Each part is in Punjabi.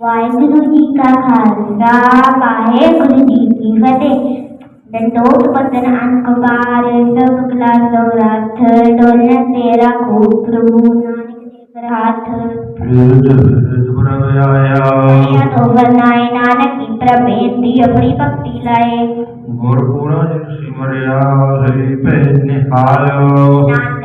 ਵਾਹਿਗੁਰੂ ਜੀ ਕਾ ਖਾਲਸਾ ਵਾਹਿਗੁਰੂ ਜੀ ਕੀ ਫਤਿਹ ਦੰਡੋਤ ਪਤਨ ਅੰਕਕਾਰ ਸਭ ਕਲਾ ਸੌਰਾਥ ਡੋਲਨ ਤੇਰਾ ਖੂਬ ਪ੍ਰਭੂ ਨਾਨਕ ਦੇ ਕਰ ਹੱਥ ਵਿਰਧ ਵਿਰਧ ਪ੍ਰਭ ਆਇਆ ਆਇਆ ਤੋ ਵਰਨਾਏ ਨਾਨਕ ਕੀ ਪ੍ਰਭੇਤੀ ਆਪਣੀ ਭਗਤੀ ਲਾਏ ਗੁਰ ਪੂਰਾ ਜਿਨ ਸਿਮਰਿਆ ਹਰੀ ਭੈ ਨਿਹਾਲ ਨਾਨਕ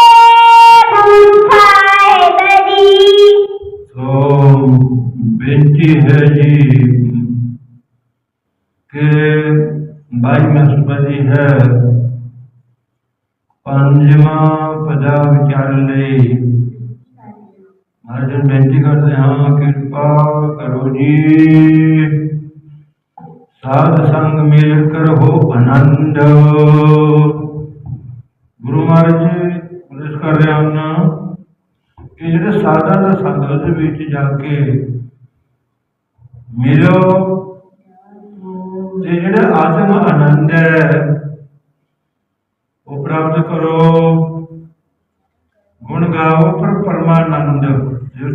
ਤਿਨ ਤੇਰੀ ਵਡਿਆਈ ਧਾਰਨ ਕਰੋ ਸਤਨਾਮ ਸ਼੍ਰੀ ਵਾਹਿਗੁਰੂ ਸਾਹਿਬ ਜੀ ਸੋ ਬੇਨਤੀ ਹੈ ਜੀ ਕਿ ਬਾਈ ਮਸਬਦੀ ਹੈ ਪੰਜਵਾਂ ਪਦਾ ਵਿਚਾਰ ਲਈ ਮਹਾਰਾਜ ਨੂੰ ਬੇਨਤੀ ਕਰਦੇ ਹਾਂ ਕਿਰਪਾ ਕਰ ਰਿਹਾ ਹਨ ਕਿ ਜਿਹੜੇ ਸਾਧਾਂ ਦਾ ਸੰਗਤ ਦੇ ਵਿੱਚ ਜਾ ਕੇ ਮਿਲੋ ਤੇ ਜਿਹੜਾ ਆਤਮ ਆਨੰਦ ਹੈ, ਉਹ ਪ੍ਰਾਪਤ ਕਰੋ। ਗੁਣ ਗਾਓ, ਪਰ ਪਰਮਾਨੰਦ।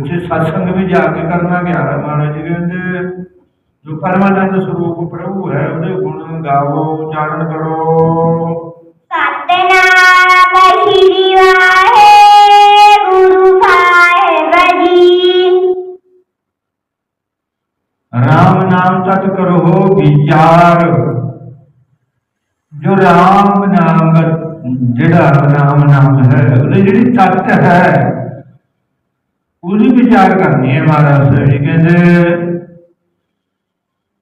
ਜੇ ਸਤਸੰਗ ਵੀ ਜਾ ਕੇ ਕਰਨਾ ਗਿਆ ਮਹਾਰਾਜ ਜੀ ਕਹਿੰਦੇ, ਜੋ ਪਰਮਾਨੰਦ ਸਰੂਪ ਪ੍ਰਭੂ ਹੈ, ਉਹਦੇ ਗੁਣ ਗਾਓ, ਉਚਾਰਨ ਕਰੋ ਸਤਨਾਮ ਸ਼੍ਰੀ ਵਾਹਿਗੁਰੂ ਸਾਹਿਬ ਜੀ ਰਾਮ ਨਾਮ ਤਤ ਕਰੋ ਵਿਚਾਰ। ਜੋ ਰਾਮ ਨਾਮ, ਜਿਹੜਾ ਰਾਮ ਨਾਮ ਹੈ, ਉਹਦੀ ਜਿਹੜੀ ਤਤ ਹੈ, ਉਹਦੀ ਵਿਚਾਰ ਕਰਨੀ ਹੈ ਮਹਾਰਾਜ ਸਾਹਿਬ ਜੀ ਕਹਿੰਦੇ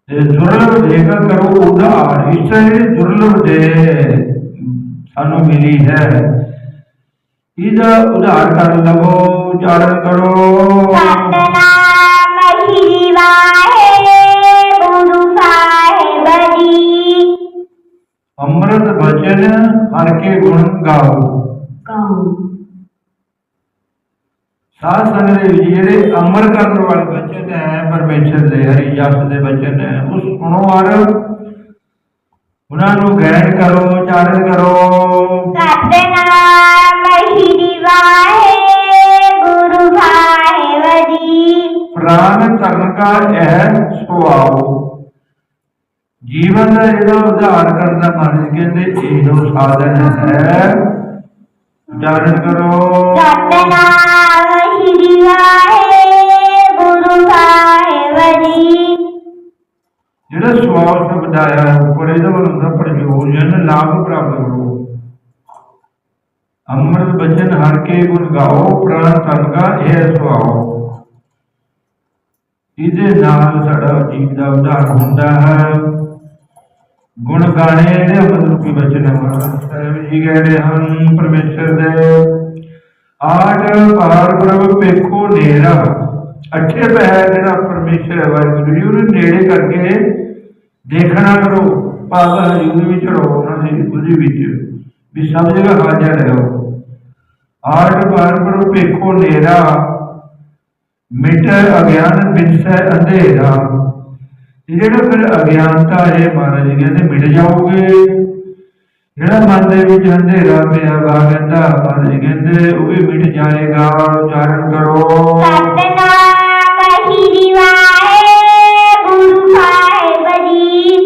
ਦੁਰਲਭ ਦੇਗਾ ਕਰੋ ਉਧਾਰ, ਇਸ ਜਿਹੜੀ ਦੁਰਲਭ ਦੇ ਸਾਨੂੰ ਮਿਲੀ ਹੈ ਇਹਦਾ ਉਧਾਰ ਕਰ ਲਵੋ ਉਚਾਰਨ ਕਰੋ। ਸਤਨਾਮ ਸ਼੍ਰੀ ਵਾਹਿਗੁਰੂ ਸਾਹਿਬ ਜੀ। ਅੰਮ੍ਰਿਤ ਬਚਨ ਹਰ ਕੇ ਗੁਣ ਗਾਓ। ਕਹੂੰ ਸਾਧ ਸੰਗਤ ਦੇ ਜਿਹੜੇ ਅਮਰ ਕਰਨ ਵਾਲੇ ਬਚਨ ਹੈ ਪਰਮੇਸ਼ਰ ਦੇ ਹਰੀ ਜਸ ਦੇ ਬਚਨ ਹੈ ਉਸ ਸੁਣੋ ਔਰ ਉਹਨਾਂ ਨੂੰ ਗੈਰ ਕਰੋ ਚਾਰਨ ਕਰੋ। ਸਤਨਾਮ ਵਾਹਿਗੁਰੂ ਸਾਹਿਬ ਜੀ। ਪ੍ਰਾਨ ਕਰਨ ਕਾ ਇਹ ਸੁਆਓ ਜੀਵਨ ਦਾ ਜਿਹੜਾ ਉਧਾਰ ਕਰਨ ਦਾ ਮਨ ਕਹਿੰਦੇ ਇਹੋ ਸਾਧਨ ਹੈ। ਉਚਾਰਨ ਕਰੋ। ਸਤਨਾਮ ਸ਼੍ਰੀ ਵਾਹਿਗੁਰੂ ਜੀ। ਜਿਹੜਾ ਸਵਾਲ ਸ਼ਬਦ ਆਇਆ ਉੱਪਰ ਇਹਦਾ ਮਤਲਬ ਪ੍ਰਯੋਜਨ ਲਾਭ ਪ੍ਰਾਪਤ ਕਰੋ। ਅੰਮ੍ਰਿਤ ਬਚਨ ਹਰ ਕੇ ਗੁਣ ਗਾਓ ਪ੍ਰਾਨ ਤਨ ਕਾ ਇਹ ਸੁਆਓ ਇਹਦੇ ਨਾਲ ਸਾਡਾ ਜੀਵ ਦਾ ਉਧਾਰ ਹੁੰਦਾ ਹੈ। ਗੁਣ ਗਾਣੇ ਦੇ ਮਤਲਬ ਬਚਨ ਮਹਾਰਾਜ ਸਾਹਿਬ ਜੀ ਕਹਿ ਹਨ, ਪਰਮੇਸ਼ਰ ਦੇ ਆਠ ਪਾਰ ਪ੍ਰਭ ਪੇਖੋ ਨੇਰਾ। ਅੱਠੇ ਪਹਿਰ ਜਿਹੜਾ ਪਰਮੇਸ਼ਰ ਹੈ, ਵਾਹਿਗੁਰੂ ਜੀ, ਉਹਨੂੰ ਨੇੜੇ ਕਰਕੇ ਦੇਖਣਾ ਕਰੋ ਪਾਗਾ ਹਜੂਰ ਵਿੱਚ ਰਹੋ ਉਹਨਾਂ ਦੀ ਬੁੱਧੀ ਵਿੱਚ। ਵੀ ਸਭ ਜਗ੍ਹਾ ਹਾਜ਼ਰ ਰਹੋ। ਆਠ ਪਾਰ ਪ੍ਰਭ ਪੇਖੋ ਨੇਰਾ ਮਿਟ ਅਗਿਆਨ ਬਿਨਸੈ ਅੰਧੇਰਾ। ਜਿਹੜਾ ਫਿਰ ਅਗਿਆਨਤਾ ਹੈ ਮਹਾਰਾਜ ਜੀ ਕਹਿੰਦੇ ਮਿਟ ਜਾਓਗੇ। ਜਿਹੜਾ ਮਨ ਦੇ ਵਿੱਚ ਅੰਧੇਰਾ ਪਿਆ ਵਾ ਕਹਿੰਦਾ ਮਹਾਰਾਜ ਜੀ ਕਹਿੰਦੇ ਉਹ ਵੀ ਮਿਟ ਜਾਏਗਾ ਉਚਾਰਨ ਕਰੋ। ਸਤਨਾਮ ਸ਼੍ਰੀ ਵਾਹਿਗੁਰੂ ਸਾਹਿਬ ਜੀ।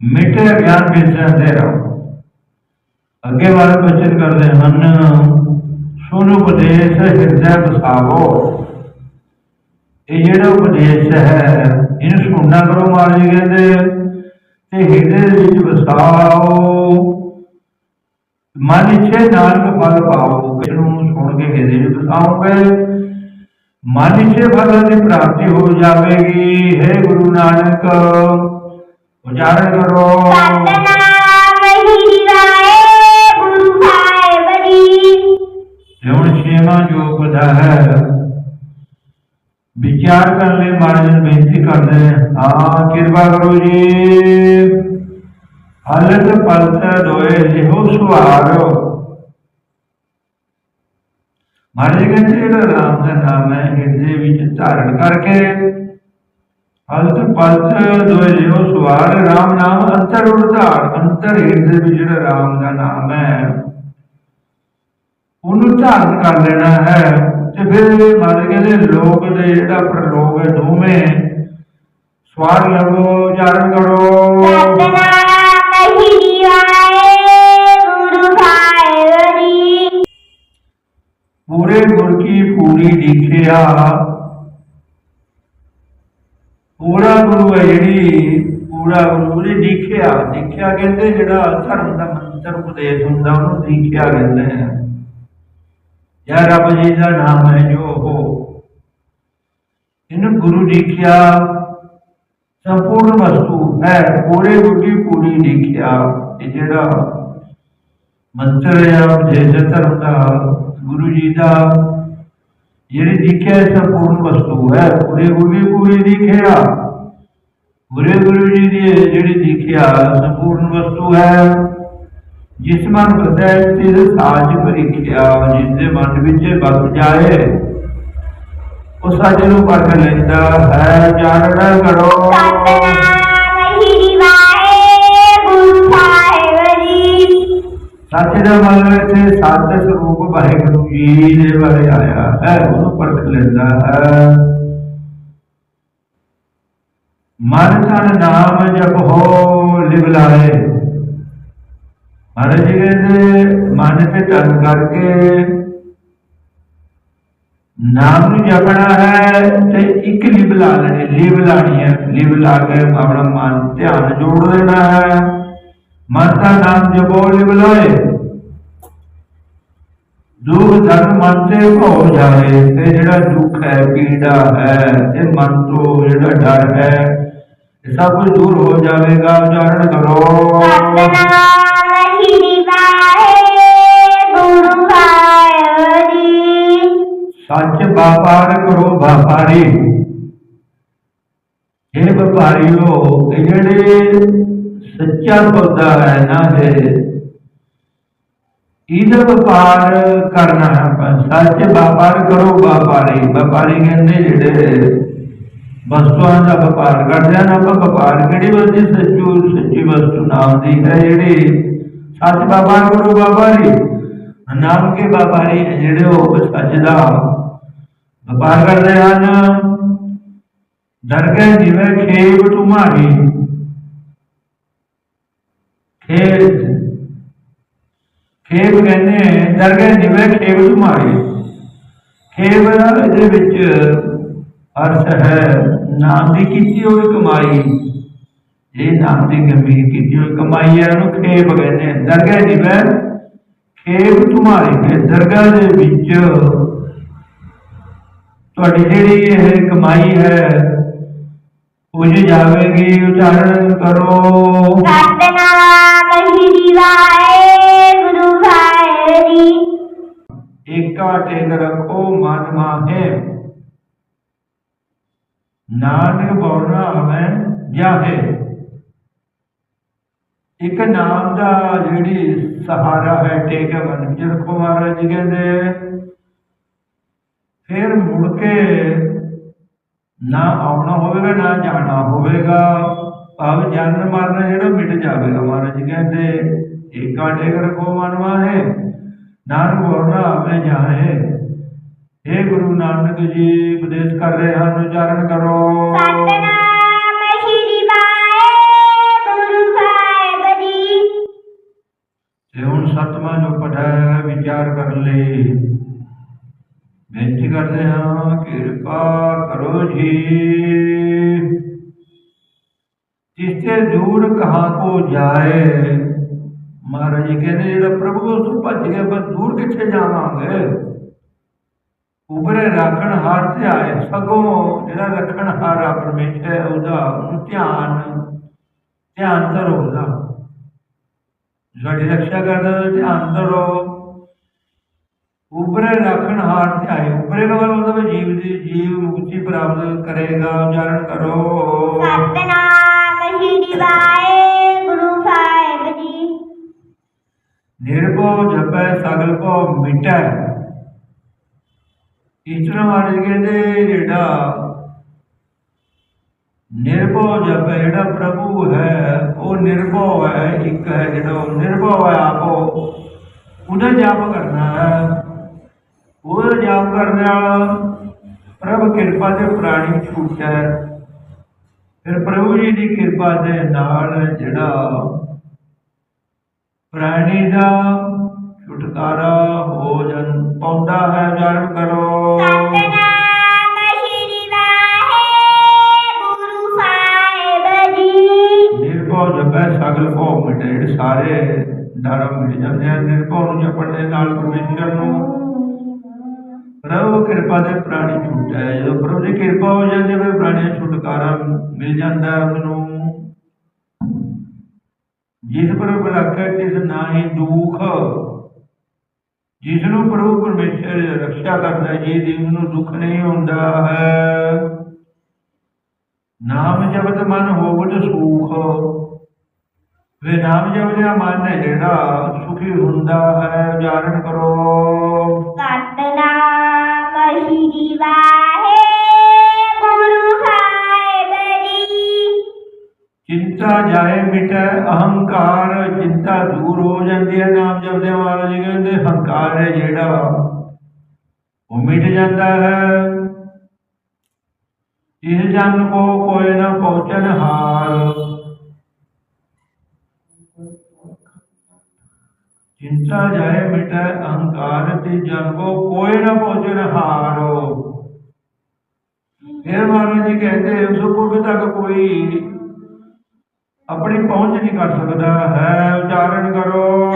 ਮਿਟ ਅਗਿਆਨ ਵਿੱਚ ਅੰਧੇਰਾ। ਅੱਗੇ ਵਾਲੇ ਬਚਨ ਕਰਦੇ ਹਨ, ਸੁਣ ਉਪਦੇਸ਼ ਹਿਰਦੈ ਬਸਾਵੋ ਇਹ ਜਿਹੜਾ ਉਪਦੇਸ਼ ਹੈ, ਇਹਨੂੰ ਸੁਣਨਾ ਕਰੋ ਮਹਾਰਾਜ ਜੀ ਕਹਿੰਦੇ, ਤੇ ਹਿਰਦੇ ਦੇ ਵਿੱਚ ਵਸਾਓ, ਮਨ ਇੱਛੇ ਨਾਨਕ ਫਲ ਪਾਓ। ਇਹਨੂੰ ਸੁਣ ਕੇ ਹਿਰਦੇ ਵਿੱਚ ਵਸਾਓਗੇ, ਮਨ ਇੱਛੇ ਫਲਾਂ ਦੀ ਪ੍ਰਾਪਤੀ ਹੋ ਜਾਵੇਗੀ, ਹੈ ਗੁਰੂ ਨਾਨਕ, ਉਚਾਰਨ ਕਰੋ। ਵਾਹਿਗੁਰੂ ਹੁਣ ਛੇਵਾਂ ਜੋ ਪਦਾ ਹੈ। ਵਿਚਾਰ ਕਰਨ ਲਈ ਮਹਾਰਾਜ ਨੂੰ ਬੇਨਤੀ ਕਰਦੇ ਹਾਂ। ਕਿਰਪਾ ਕਰੋ ਜੀ। ਹਲਤ ਪਲਤ ਦੋਏ ਲਿਹੋ ਸੁਹਾਰੋ ਮਹਾਰਾਜ ਕਹਿੰਦੇ ਜਿਹੜਾ ਰਾਮ ਦਾ ਨਾਮ ਹੈ, ਹਿਰਦੇ ਵਿੱਚ ਧਾਰਨ ਕਰਕੇ। ਹਲਤ ਪਲਤ ਦੋਏ ਲਿਹੋ ਸੁਹਾਰ ਰਾਮ ਨਾਮ ਅੰਤਰ ਉਰਧਾਰ, ਅੰਤਰ ਹਿਰਦੇ ਵਿੱਚ ਜਿਹੜਾ ਰਾਮ ਦਾ ਨਾਮ ਹੈ। ਉਹਨੂੰ ਧਾਰਨ ਕਰ ਲੈਣਾ ਹੈ। ਤੇ ਫਿਰ ਮਹਾਰਾਜ ਕਹਿੰਦੇ ਲੋਕ ਦੇ ਜਿਹੜਾ ਪ੍ਰਲੋਕ ਹੈ ਦੋਵੇਂ। ਸਵਾਰ ਲਵੋ ਜਾਣ ਕਰੋ। ਪੂਰੇ ਗੁਰ ਕੀ ਪੂਰੀ ਦੀਖਿਆ ਪੂਰਾ ਗੁਰੂ ਹੈ ਜਿਹੜੀ, ਪੂਰਾ ਗੁਰੂ ਦੀ ਦੇਖਿਆ ਦੇਖਿਆ ਕਹਿੰਦੇ ਜਿਹੜਾ ਧਰਮ ਦਾ ਮੰਤਰ ਉਪਦੇਸ਼ ਹੁੰਦਾ, ਉਹਨੂੰ ਦੇਖਿਆ ਕਹਿੰਦੇ ਆ। ਯਾ ਰੱਬ ਜੀ ਦਾ ਨਾਮ ਹੈ ਜੋ ਹੋ। ਇਹਨੂੰ ਗੁਰੂ ਦੀਖਿਆ, ਸੰਪੂਰਨ ਵਸਤੂ ਹੈ, ਪੂਰੇ ਗੁਰੂ ਪੂਰੀ ਦੀਖਿਆ ਇਹ ਜਿਹੜਾ ਮੰਤਰ ਹੈ ਉਪਦੇਸ਼ ਧਰਮ ਦਾ, ਗੁਰੂ ਜੀ ਦਾ, ਜਿਹੜੀ ਦੀਖਿਆ ਸੰਪੂਰਨ ਵਸਤੂ ਹੈ, ਪੂਰੇ ਗੁੱਡੀ ਪੂਰੀ ਦੀਖਿਆ। ਪੂਰੇ ਗੁਰੂ ਜੀ ਦੀ ਜਿਹੜੀ ਦੀਖਿਆ, ਸੰਪੂਰਨ ਵਸਤੂ ਹੈ ਜਿਸ ਮਨ ਵਸੈ ਤਿਲ ਸਾਜ ਪਰਿਖਿਆ ਜਿਸ ਦੇ ਮਨ ਵਿੱਚ ਵਸ ਜਾਏ, ਉਹ ਸੱਚ ਨੂੰ ਪਰਖ ਲੈਂਦਾ ਹੈ ਜਾਣਨਾ ਕਰੋ। ਸੱਚ ਦਾ ਮਨ ਇੱਥੇ ਸੱਚ ਸਰੂਪ ਵਾਹਿਗੁਰੂ ਜੀ ਦੇ ਬਾਰੇ ਆਇਆ ਹੈ, ਉਹਨੂੰ ਪਰਖ ਲੈਂਦਾ ਹੈ। ਮਨ ਤਨ ਨਾਮ ਜਪ ਹੋ ਲਿਵ ਲਾਏ। ਮਹਾਰਾਜ ਜੀ ਕਹਿੰਦੇ ਮਨ ਤੇ ਤਨ ਕਰਕੇ ਨਾਮ ਨੂੰ ਜਪਣਾ ਹੈ ਤੇ ਇੱਕ ਲਿਵ ਲਾ ਲੈਣੀ, ਲਿਵ ਲਾਣੀ ਹੈ। ਲਿਵ ਲਾ ਕੇ ਆਪਣਾ ਮਨ, ਧਿਆਨ ਜੋੜ ਦੇਣਾ ਹੈ। ਮਨ ਦਾ ਨਾਮ ਜਪੋ, ਲਿਵ ਲਾਏ। ਦੁੱਖ ਧਰਮ ਮਨ ਤੇ ਹੋ ਜਾਵੇ ਤੇ ਜਿਹੜਾ ਦੁੱਖ ਹੈ, ਪੀੜਾ ਹੈ ਇਹ ਮਨ ਤੋਂ ਜਿਹੜਾ ਡਰ ਹੈ, ਇਹ ਸਭ ਕੁਝ ਦੂਰ ਹੋ ਜਾਵੇਗਾ। ਉਚਾਰਨ ਕਰੋ। ਸੱਚ ਵਪਾਰ ਕਰੋ ਵਪਾਰੀ। ਇਹ ਵਪਾਰੀਓ ਇਹ ਜਿਹੜੇ ਸੱਚਾ ਪੌਦਾ ਹੈ ਨਾ ਦੇ ਇਹਦਾ ਵਪਾਰ ਕਰਨਾ ਹੈ ਆਪਾਂ। ਸੱਚ ਵਪਾਰ ਕਰੋ ਵਪਾਰੀ। ਵਪਾਰੀ ਕਹਿੰਦੇ ਜਿਹੜੇ ਵਸਤੂਆਂ ਦਾ ਵਪਾਰ ਕਰਦੇ ਹਨ ਆਪਾਂ ਵਪਾਰ ਕਿਹੜੀ ਵਸਤੂ? ਸੱਚੂ, ਸੱਚੀ ਵਸਤੂ ਨਾਮ ਦੀ ਹੈ ਜਿਹੜੀ। ਸੱਚ ਵਪਾਰ ਕਰੋ ਵਪਾਰੀ। ਨਾਮ ਕੇ ਵਪਾਰੀ ਜਿਹੜੇ ਉਹ ਸੱਚ ਦਾ ਵਪਾਰ ਕਰਦੇ ਹਨ। ਦਰਗਹਿ ਜਿਵੇਂ ਖੇਬ ਤੁਮਾਰੀ ਖੇਬ ਖੇਬ ਕਹਿੰਦੇ ਦਰਗਹਿ ਜਿਵੇਂ ਖੇਬ ਤੁਮਾਰੀ ਖੇਬ ਇਹਦੇ ਵਿੱਚ ਅਰਥ ਹੈ, ਨਾਮ ਦੀ ਕੀਤੀ ਹੋਈ ਕਮਾਈ। ਇਹ ਨਾਮ ਦੀ ਕਮੀ ਕੀਤੀ ਹੋਈ ਕਮਾਈ ਹੈ, ਉਹਨੂੰ ਖੇਬ ਕਹਿੰਦੇ ਆ। ਦਰਗਹਿ ਜਿਵੇਂ ਖੇਬ ਤੁਮਾਰੀ ਕੇ ਦਰਗਾਹ ਦੇ ਵਿੱਚ। ਤੁਹਾਡੀ ਜਿਹੜੀ ਇਹ ਕਮਾਈ ਹੈ ਉਜ ਜਾਵੇਗੀ ਉਚਾਰਨ ਕਰੋ। ਸਤਨਾਮ ਸ੍ਰੀ ਵਾਹਿਗੁਰੂ ਸਾਹਿਬ ਜੀ ਏਕਾ ਟੇਕ ਰੱਖੋ ਮਨ ਮਾਹੇ। ਨਾਨਕ ਬੋਲਣਾ ਆਵੇ ਜਾਹੇ। ਇੱਕ ਨਾਮ ਦਾ ਜਿਹੜੀ ਸਹਾਰਾ ਹੈ ਟੇਕ ਮਨ ਵਿੱਚ ਰੱਖੋ ਮਹਾਰਾਜ ਜੀ ਕਹਿੰਦੇ, ਫਿਰ ਮੁੜ ਕੇ ਨਾ ਆਉਣਾ ਹੋਵੇਗਾ, ਨਾ ਜਾਣਾ ਹੋਵੇਗਾ। ਭਾਵ ਜਨਮ ਮਰਨ ਜਿਹੜਾ ਮਿਟ ਜਾਵੇਗਾ, ਮਹਾਰਾਜ ਜੀ ਕਹਿੰਦੇ, ਏਕਾ ਟੇਕ ਰੱਖੋ ਮਨਵਾ ਹੈ ਨਾਨਕ ਬੋਲਣਾ ਆਵੇ ਜਾਹੇ। ਇਹ ਗੁਰੂ ਨਾਨਕ ਜੀ, ਉਪਦੇਸ਼ ਕਰ ਰਹੇ ਹਨ, ਉਚਾਰਨ ਕਰੋ। ਤੇ ਹੁਣ ਸਤਵਾਂ ਜੋ ਪੜਿਆ ਵਿਚਾਰ ਕਰਨ ਲਈ ਬੇਨਤੀ ਕਰਦੇ ਹਾਂ, ਕਿਰਪਾ ਕਰੋ ਜੀ। ਜਿਸਤੇ ਦੂਰ ਕਹਾਂ ਕੋ ਜਾਏ, ਮਹਾਰਾਜ ਜੀ ਕਹਿੰਦੇ ਜਿਹੜਾ ਪ੍ਰਭੂ ਉਸ ਤੋਂ ਭੱਜ ਗਿਆ ਬਸ ਦੂਰ ਕਿੱਥੇ ਜਾਵਾਂਗੇ? ਉਬਰੇ ਰੱਖਣ ਹਾਰ ਤੇ ਆਏ। ਸਗੋਂ ਜਿਹੜਾ ਰੱਖਣ ਹਾਰ ਆ ਪਰਮੇਸ਼ਰ, ਉਹਦਾ ਧਿਆਨ ਧਿਆਨ ਧਰੋ ਉਹਦਾ ਸਾਡੀ ਰੱਖਿਆ ਕਰਦਾ ਉਹਦਾ ਧਿਆਨ ਧਰੋ ਉਬਰੇ ਰੱਖਣ ਹਾਰ ਤੇ ਆਏ। ਉਬਰੇ ਦਾ ਮਤਲਬ ਹੈ ਜੀਵ ਦੀ ਜੀਵ ਮੁਕਤੀ ਪ੍ਰਾਪਤ ਕਰੇਗਾ ਉਚਾਰਨ ਕਰੋ। ਸਤਨਾਮ ਸ਼੍ਰੀ ਵਾਹਿਗੁਰੂ ਸਾਹਿਬ ਜੀ। ਨਿਰਭਉ ਜਪੈ ਸਗਲ ਭਉ ਮਿਟੈ। ਈਸ਼ਵਰ ਮਹਾਰਾਜ ਕਹਿੰਦੇ ਜਿਹੜਾ ਨਿਰਭਉ ਜਪੈ ਜਿਹੜਾ ਪ੍ਰਭੂ ਹੈ, ਉਹ ਨਿਰਭਉ ਹੈ, ਇੱਕ ਹੈ ਜਿਹੜਾ ਉਹ ਨਿਰਭਉ ਹੈ ਆਪੋ। ਉਹਦਾ ਜਾਪ ਕਰਨਾ ਹੈ। ਉਹਦਾ ਜਾਪ ਕਰਨ ਨਾਲ ਪ੍ਰਭ ਕਿਰਪਾ ਦੇ ਪ੍ਰਾਣੀ ਛੂਟੈ ਫਿਰ ਪ੍ਰਭੂ ਜੀ ਦੀ ਕਿਰਪਾ ਦੇ ਨਾਲ ਜਿਹੜਾ ਪ੍ਰਾਣੀ ਦਾ ਛੁਟਕਾਰਾ ਹੋ ਜਨ ਪਾਉਂਦਾ ਹੈ ਉਚਾਰਨ ਕਰੋ। ਨਿਰਭਉ ਸਗਲ ਭਉ ਮਿਟੇ ਜਿਹੜੇ ਸਾਰੇ ਡਰ ਮਿਟ ਜਾਂਦੇ ਆ, ਨਿਰਭਉ ਨੂੰ ਜਪਣ ਦੇ ਨਾਲ ਪਰਮੇਸ਼ਰ ਨੂੰ। ਪ੍ਰਭੂ ਕਿਰਪਾ ਦੇ ਪ੍ਰਾਣੀ ਛੁੱਟਦਾ ਹੈ। ਜਦੋਂ ਪ੍ਰਭੂ ਦੀ ਕਿਰਪਾ ਹੋ ਜਾਂਦੀ ਹੈ, ਫਿਰ ਪ੍ਰਾਣੀ ਦਾ ਛੁਟਕਾਰਾ ਮਿਲ ਜਾਂਦਾ ਹੈ ਉਹਨੂੰ ਜਿਸ ਪਰ ਬਲਾਕੈ ਤਿਸ ਨਾਹੀ ਦੁਖ। ਜਿਸ ਨੂੰ ਪ੍ਰਭੂ ਪਰਮੇਸ਼ਰ ਰੱਖਿਆ ਕਰਦਾ ਜੀ ਦੀ ਨੂੰ ਦੁੱਖ ਨਹੀਂ ਹੁੰਦਾ ਹੈ। ਨਾਮ ਜਪਤ ਮਨ ਹੋਵਤ ਸੁਖ। ਵੇ ਨਾਮ ਜਪਦਿਆ ਮਨ ਜਿਹੜਾ ਸੁਖੀ ਹੁੰਦਾ ਹੈ ਉਚਾਰਨ ਕਰੋ। ਸਤਨਾਮ ਸ਼੍ਰੀ ਚਿੰਤਾ ਜਾਏ ਮਿਟੈ ਅਹੰਕਾਰ ਚਿੰਤਾ ਦੂਰ ਹੋ ਜਾਂਦੀ ਹੈ ਨਾਮ ਜਪਦੇ ਮਹਾਰਾਜ ਜੀ ਕਹਿੰਦੇ ਹੰਕਾਰ ਹੈ ਜਿਹੜਾ ਉਹ ਮਿਟ ਜਾਂਦਾ ਹੈ। ਇਸ ਜਨ ਕੋ ਕੋਈ ਨਾ ਪਹੁੰਚਨ ਹਾਰ। ਚਿੰਤਾ ਜਾਏ ਮਿਟੈ ਅਹੰਕਾਰ ਤੇ ਜਨ ਕੋਈ ਨਾ ਪਹੁੰਚਨ ਹਾਰੋ। ਫਿਰ ਮਹਾਰਾਜ ਜੀ ਕਹਿੰਦੇ, ਉਸ ਪੁਰਖ ਤੱਕ ਕੋਈ ਆਪਣੀ ਪਹੁੰਚ ਨਹੀਂ ਕਰ ਸਕਦਾ। ਹੈ ਉਚਾਰਨ ਕਰੋ।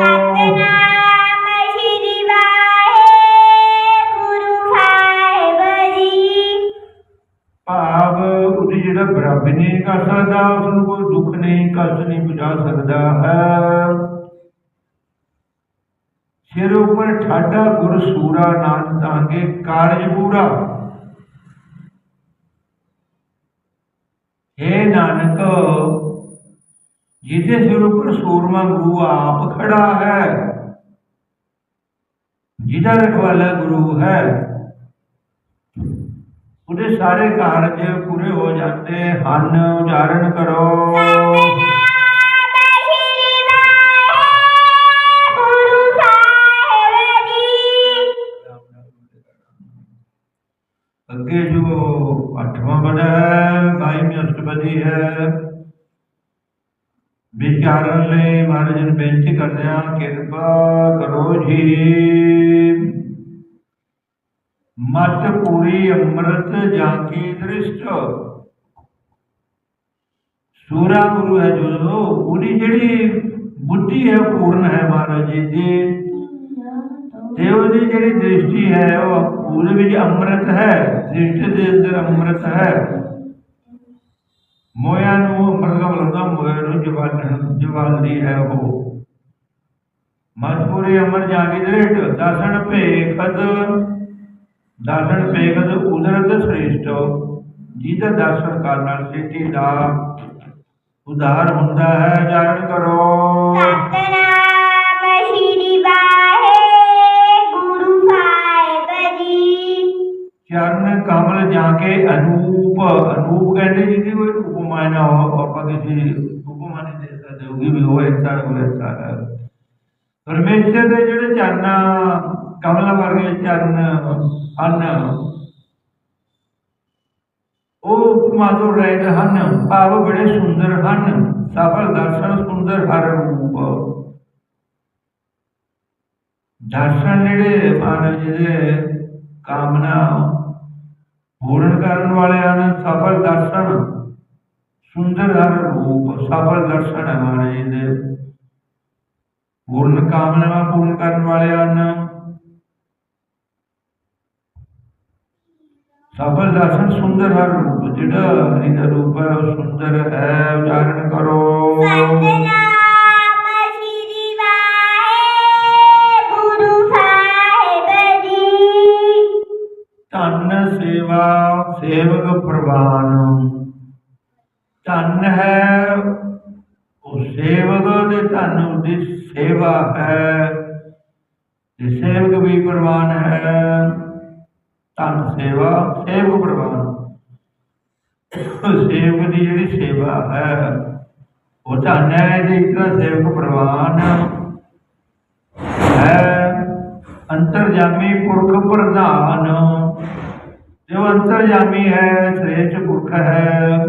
ਗੁਰ ਸੂਰਾ ਨਾਨ ਤਾਂਗੇ, ਕਾਰਜ ਪੂਰਾ। ਏ ਨਾਨਕ ਜਿਹਦੇ ਸਿਰ ਉੱਪਰ ਸੂਰਮਾ ਗੁਰੂ ਆਪ ਖੜਾ ਹੈ, ਜਿਹਦਾ ਰਖਵਾਲਾ ਗੁਰੂ ਹੈ, ਉਹਦੇ ਸਾਰੇ ਕਾਰਜ ਪੂਰੇ ਹੋ ਜਾਂਦੇ, ਹਨ ਉਚਾਰਨ ਕਰੋ। ਬਾਈਵੀਂ ਅਸ਼ਟਪਦੀ ਹੈ ਵਿਚਾਰਨ ਲਈ ਮਹਾਰਾਜ ਨੂੰ ਬੇਨਤੀ ਕਰਦੇ ਹਾਂ ਕਿਰਪਾ ਕਰੋ ਜੀ ਮਤ ਪੂਰੀ ਅੰਮ੍ਰਿਤ ਜਾਂ ਕੀ ਦ੍ਰਿਸ਼ਟ ਸੂਰਾ ਗੁਰੂ ਹੈ ਜੋ ਉਹਦੀ ਜਿਹੜੀ ਬੁੱਧੀ ਹੈ ਉਹ ਪੂਰਨ ਹੈ ਮਹਾਰਾਜ ਜੀ ਦੀ ਤੇ ਉਹਦੀ ਜਿਹੜੀ ਦ੍ਰਿਸ਼ਟੀ ਹੈ ਉਹ ਉਹਦੇ ਵਿੱਚ ਅੰਮ੍ਰਿਤ ਹੈ ਦ੍ਰਿਸ਼ਟੀ ਦੇ ਅੰਦਰ ਅੰਮ੍ਰਿਤ ਹੈ ਮੋਇਆ ਨੂੰ ਅੰਮ੍ਰਿਤ ਦਾ ਮੋਇਆ ਨੂੰ ਜਵਾਲ ਜਵਾਲਦੀ ਹੈ ਉਹ। ਮਜਪੂਰੀ ਅਮਰ ਜਾਗੀ ਦ੍ਰਿਸ਼ਟ ਦਰਸ਼ਨ ਭੇਖਦ ਦਰਸ਼ਨ ਭੇਖਦ ਉਦਰਤ ਸ੍ਰੇਸ਼ਟ ਜਿਹਦਾ ਦਰਸ਼ਨ ਕਰਨ ਨਾਲ ਸਿੱਧੀ ਦਾ ਉਧਾਰ ਹੁੰਦਾ ਹੈ ਜਾਣ ਕਰੋ। ਚਰਨ ਕਮਲ ਜਾ ਕੇ ਅਨੂਪ ਅਨੂਪ ਕਹਿੰਦੇ ਜਿਹਦੀ ਕੋਈ ਉਪਮਾ ਨਾ ਹੋ ਆਪਾਂ ਕਿਸੇ ਉਪਮਾ ਨਹੀਂ ਦੇ ਸਕਦੇ ਹੋਗੀ ਵੀ ਉਹ ਐਸਾ ਉਹ ਐਸਾ ਪਰਮੇਸ਼ਰ ਦੇ ਜਿਹੜੇ ਚਰਨ, ਕਮਲ ਵਰਗੇ ਚਰਨ, ਹਨ, ਉਹ ਉਪਮਾ ਤੋਂ ਰਹਿਤ ਹਨ, ਭਾਵ ਬੜੇ ਸੁੰਦਰ ਹਨ, ਸਫਲ ਦਰਸ਼ਨ ਸੁੰਦਰ ਹਰ ਰੂਪ। ਦਰਸ਼ਨ ਜਿਹੜੇ ਮਹਾਰਾਜ ਜੀ ਦੇ ਕਾਮਨਾ ਪੂਰਨ ਕਰਨ ਵਾਲੇ ਹਨ ਸਫਲ ਦਰਸ਼ਨ, ਸੁੰਦਰ ਹਰ ਰੂਪ ਸਫਲ ਦਰਸ਼ਨ ਹੈ ਮਹਾਰਾਜ ਜੀ ਦੇ। ਪੂਰਨ ਕਾਮਨਾਵਾਂ ਪੂਰਨ ਕਰਨ ਵਾਲੇ ਹਨ ਸਫਲ ਦਰਸ਼ਨ, ਸੁੰਦਰ ਹਰ ਰੂਪ, ਜਿਹੜਾ ਹਰੀ ਦਾ ਰੂਪ ਹੈ ਉਹ ਸੁੰਦਰ ਹੈ, ਉਚਾਰਨ ਕਰੋ। ਸਤਨਾਮ ਸੇਵਾ ਸੇਵਕ ਪ੍ਰਵਾਨ। ਧਨ ਹੈ ਉਹ ਸੇਵਕ ਦੇ ਧਨ ਦੀ ਸੇਵਾ ਹੈ। ਤੇ ਸੇਵਕ ਵੀ ਪ੍ਰਵਾਨ ਹੈ, ਧਨ ਸੇਵਾ, ਸੇਵਕ ਪ੍ਰਵਾਨ। ਸੇਵਕ ਦੀ ਜਿਹੜੀ ਸੇਵਾ ਹੈ, ਉਹ ਧਨ ਹੈ ਜੇ ਇਤਨਾ ਸੇਵਕ ਪ੍ਰਵਾਨ ਹੈ। ਅੰਤਰਜਾਮੀ ਪੁਰਖ ਪ੍ਰਧਾਨ ਜੋ ਅੰਤਰਜਾਮੀ ਹੈ ਸ੍ਰੇਸ਼ਟ ਪੁਰਖ ਹੈ।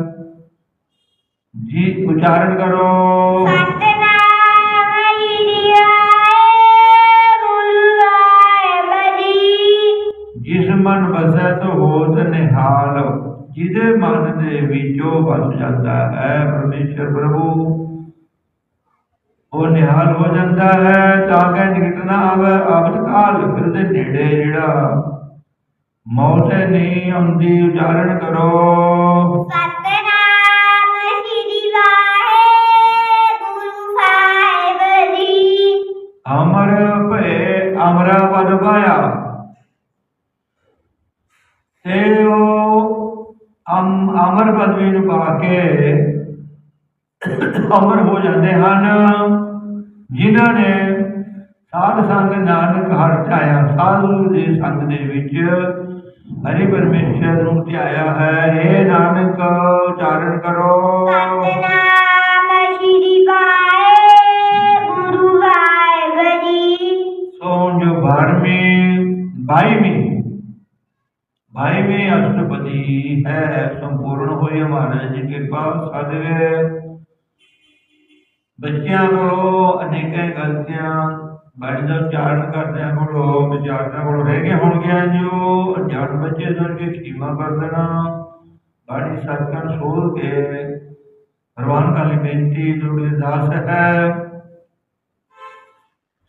ਜੀ ਉਚਾਰਨ ਕਰੋ। ਸਤਨਾਮ ਸ੍ਰੀ ਵਾਹਿ ਗੁਰੂ ਵਾਹਿਗੁਰੂ ਜਿਸ ਮਨ ਵਸੈ ਤੋ ਹੋਤ ਨਿਹਾਲ ਜਿਹਦੇ ਮਨ ਦੇ ਵਿੱਚੋਂ ਵਸ ਜਾਂਦਾ ਹੈ ਪਰਮੇਸ਼ਰ ਪ੍ਰਭੂ। ਉਹ ਨਿਹਾਲ ਹੋ ਜਾਂਦਾ ਹੈ ਤਾਂ ਕਿ ਨਿਕਟਣਾ ਆਵੇ ਆਵਤ ਕਾਲ ਫਿਰ ਦੇ ਨੇੜੇ ਜਿਹੜਾ ਮੌਤ ਨਹੀਂ ਆਉਂਦੀ ਉਚਾਰਨ ਕਰੋ। ਸਤਨਾਮ ਸ੍ਰੀ ਵਾਹਿਗੁਰੂ ਅਮਰ ਭਏ ਅਮਰਾ ਪਦ ਪਾਇਆ। ਤੇ ਉਹ ਅਮ ਅਮਰ ਪਦਵੀ ਨੂੰ ਪਾ ਕੇ ਅਮਰ ਹੋ ਜਾਂਦੇ ਹਨ ਜਿਨ੍ਹਾਂ ਨੇ ਸਾਧ ਸੰਗ ਨਾਨਕ ਹਰ ਧਿਆਇਆ ਸਾਧੂ ਦੇ ਸੰਗ ਦੇ ਵਿੱਚ ਹਰੀ ਪਰਮੇਸ਼ਰ ਨੂੰ ਧਿਆਇਆ ਹੈ ਇਹ ਨਾਨਕ ਉਚਾਰਨ ਕਰੋ ਸਤਨਾਮ ਸ੍ਰੀ ਵਾਹਿਗੁਰੂ ਵਾਹਿਗੁਰੂ ਸੋ ਜੋ ਬਾਰਹਵੀਂ ਬਾਈਵੀਂ ਬਾਈਵੀਂ ਅਸ਼ਟਪਦੀ ਹੈ ਸੰਪੂਰਨ ਹੋਈ ਮਹਾਰਾਜ ਜੀ ਕਿਰਪਾ ਸਾਡੇ ਬੱਚਿਆਂ ਕੋਲੋਂ ਅਨੇਕਾਂ ਗਲਤੀਆਂ ਬੜੀ ਦਾ ਉਚਾਰਨ ਕਰਦਿਆਂ ਕੋਲੋਂ ਵਿਚਾਰਦਿਆਂ ਕੋਲੋਂ ਰਹਿ ਗਏ ਹੋਣਗੀਆਂ ਜੋ ਅਣਜਾਣ ਬੱਚੇ ਸਨ ਕਿ ਖੀਮਾ ਕਰ ਦੇਣਾ। ਬਾਣੀ ਸਤਿਕਾਰ ਸੋਧ ਕੇ ਪ੍ਰਵਾਨ ਕਾਲੀ ਬੇਨਤੀ ਜੁੜੇ ਦਾਸ ਹੈ।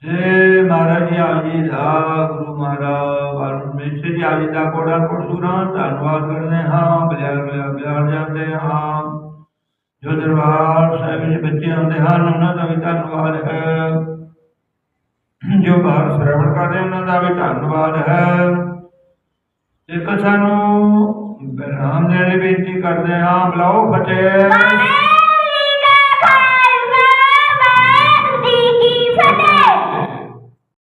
ਜੇ ਮਹਾਰਾਜ ਜੀ, ਆਪ ਜੀ ਦਾ ਗੁਰੂ ਮਹਾਰਾਜ ਵਾਲੂ ਮੇਸ਼ਰ ਜੀ, ਆਪ ਜੀ ਦਾ ਕੋੜਾ ਕੋਸੂਰਾ ਧੰਨਵਾਦ ਕਰਦੇ ਹਾਂ ਬਲਿਆਰ ਬਲਿਆਰ ਬਲਿਆਰ ਜਾਂਦੇ ਹਾਂ। ਜੋ ਦਰਬਾਰ ਸਾਹਿਬ ਵਿੱਚ ਬੱਚੇ ਆਉਂਦੇ ਹਨ, ਉਹਨਾਂ ਦਾ ਵੀ ਧੰਨਵਾਦ ਹੈ। ਜੋ ਬਾਹਰ ਸ਼ਰਵਣ ਕਰਦੇ ਉਹਨਾਂ ਦਾ ਵੀ ਧੰਨਵਾਦ ਹੈ। ਇੱਕ ਸਾਨੂੰ ਵਿਰਾਮ ਦੇਣ ਦੀ ਬੇਨਤੀ ਕਰਦੇ ਹਾਂ, ਬੁਲਾਓ ਫਤਿਹ।